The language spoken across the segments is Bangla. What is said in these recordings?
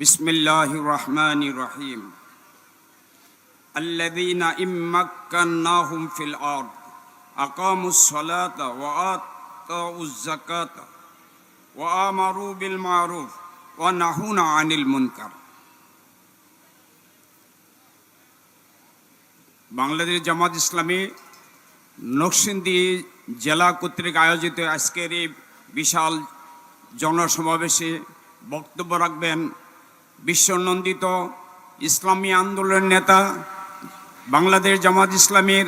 بسم الله الرحمن الرحيم الذين إن مكناهم في الأرض أقاموا الصلاة وآتوا الزكاة وآمروا بالمعروف ونهون عن المنكر বাংলাদেশ জামাত ইসলামী নকশিন্দি জেলা কর্তৃক আয়োজিত আজকের এই বিশাল জনসমাবেশে বক্তব্য রাখবেন বিশ্বনন্দিত ইসলামী আন্দোলনের নেতা, বাংলাদেশ জামাত ইসলামের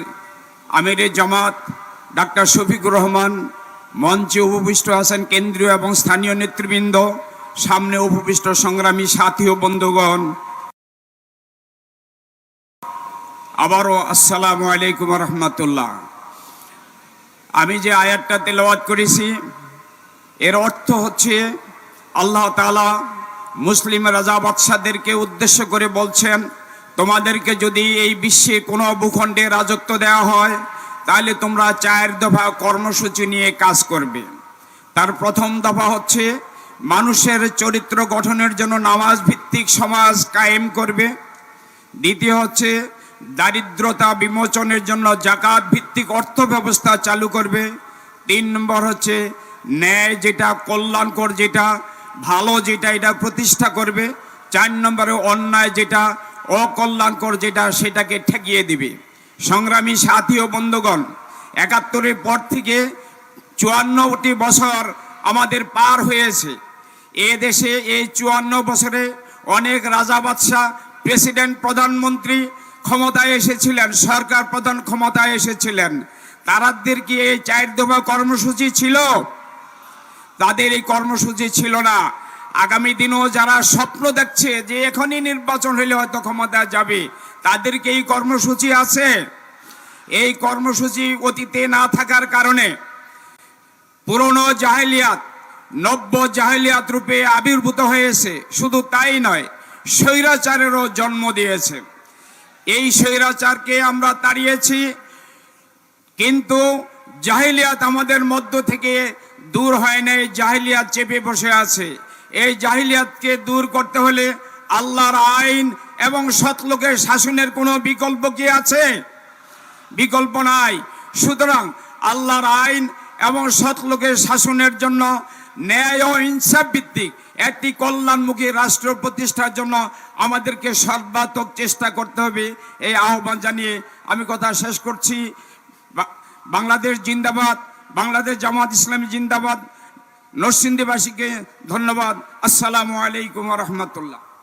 আমিরের জামাত, ডাক্তার শফিকুর রহমান, মঞ্চে উপবিষ্ট আছেন কেন্দ্রীয় এবং স্থানীয় নেতৃবৃন্দ, সামনে উপবিষ্ট সংগ্রামী সাথী ও বন্ধুগণ। আবারও আসসালামু আলাইকুম রহমতুল্লাহ। আমি যে আয়াতটা তেলাওয়াত করেছি, এর অর্থ হচ্ছে আল্লাহ তাআলা মুসলিম রাজা বাদশাদেরকে উদ্দেশ্য করে বলছেন, তোমাদেরকে যদি এই বিশ্বে কোনো ভূখণ্ডে রাজত্ব দেওয়া হয়, তাহলে তোমরা চার দফা কর্মসূচি নিয়ে কাজ করবে। তার প্রথম দফা হচ্ছে, মানুষের চরিত্র গঠনের জন্য নামাজ ভিত্তিক সমাজ কায়েম করবে। দ্বিতীয় হচ্ছে, দারিদ্রতা বিমোচনের জন্য জাকাত ভিত্তিক অর্থ ব্যবস্থা চালু করবে। তিন নম্বর হচ্ছে, ন্যায় যেটা, কল্যাণকর যেটা ভালো যেটা এটা প্রতিষ্ঠা করবে, চার নম্বরে অন্যায় যেটা, অকল্যাণকর যেটা সেটাকে ঠেকিয়ে দিবে। সংগ্রামী সাথী ও বন্ধুগণ, একাত্তরের পর থেকে চুয়ান্নটি বছর আমাদের পার হয়েছে। এ দেশে এই চুয়ান্ন বছরে অনেক রাজা বাদশাহ, প্রেসিডেন্ট, প্রধানমন্ত্রী ক্ষমতায় এসেছিলেন, সরকার প্রধান ক্ষমতায় এসেছিলেন। তারাদের কি এই চার দফা কর্মসূচি ছিল? তাদের এই কর্মসূচি ছিল না। আগামী দিনেও যারা স্বপ্ন দেখছে যে এখনই নির্বাচন হলে হয়তো ক্ষমতা যাবে, তাদেরকে এই কর্মসূচি আছে। এই কর্মসূচি অতীতে না থাকার কারণে পুরনো জাহেলিয়াত, নব্য জাহেলিয়াত রূপে আবির্ভূত হয়েছে। শুধু তাই নয়, স্বৈরাচারেরও জন্ম দিয়েছে। এই স্বৈরাচারকে আমরা তাড়িয়েছি, কিন্তু জাহিলিয়াত আমাদের মধ্য থেকে দূর হয় নাই, জাহিলিয়াত চেপে বসে আছে। এই জাহিলিয়াতকে দূর করতে হলে আল্লাহর আইন এবং সৎলোকের শাসনের কোনো বিকল্প কি আছে? বিকল্প নাই। সুতরাং আল্লাহর আইন এবং সৎলোকের শাসনের জন্য ন্যায় ও ইনসাফ ভিত্তিক একটি কল্যাণমুখী রাষ্ট্র প্রতিষ্ঠার জন্য আমাদেরকে সর্বাত্মক চেষ্টা করতে হবে। এই আহ্বান জানিয়ে আমি কথা শেষ করছি। বাংলাদেশ জিন্দাবাদ। বাংলাদেশ জামাত ইসলামী জিন্দাবাদ। নরসিংদীবাসীকে ধন্যবাদ। আসসালামু আলাইকুম রহমতুল্লাহ।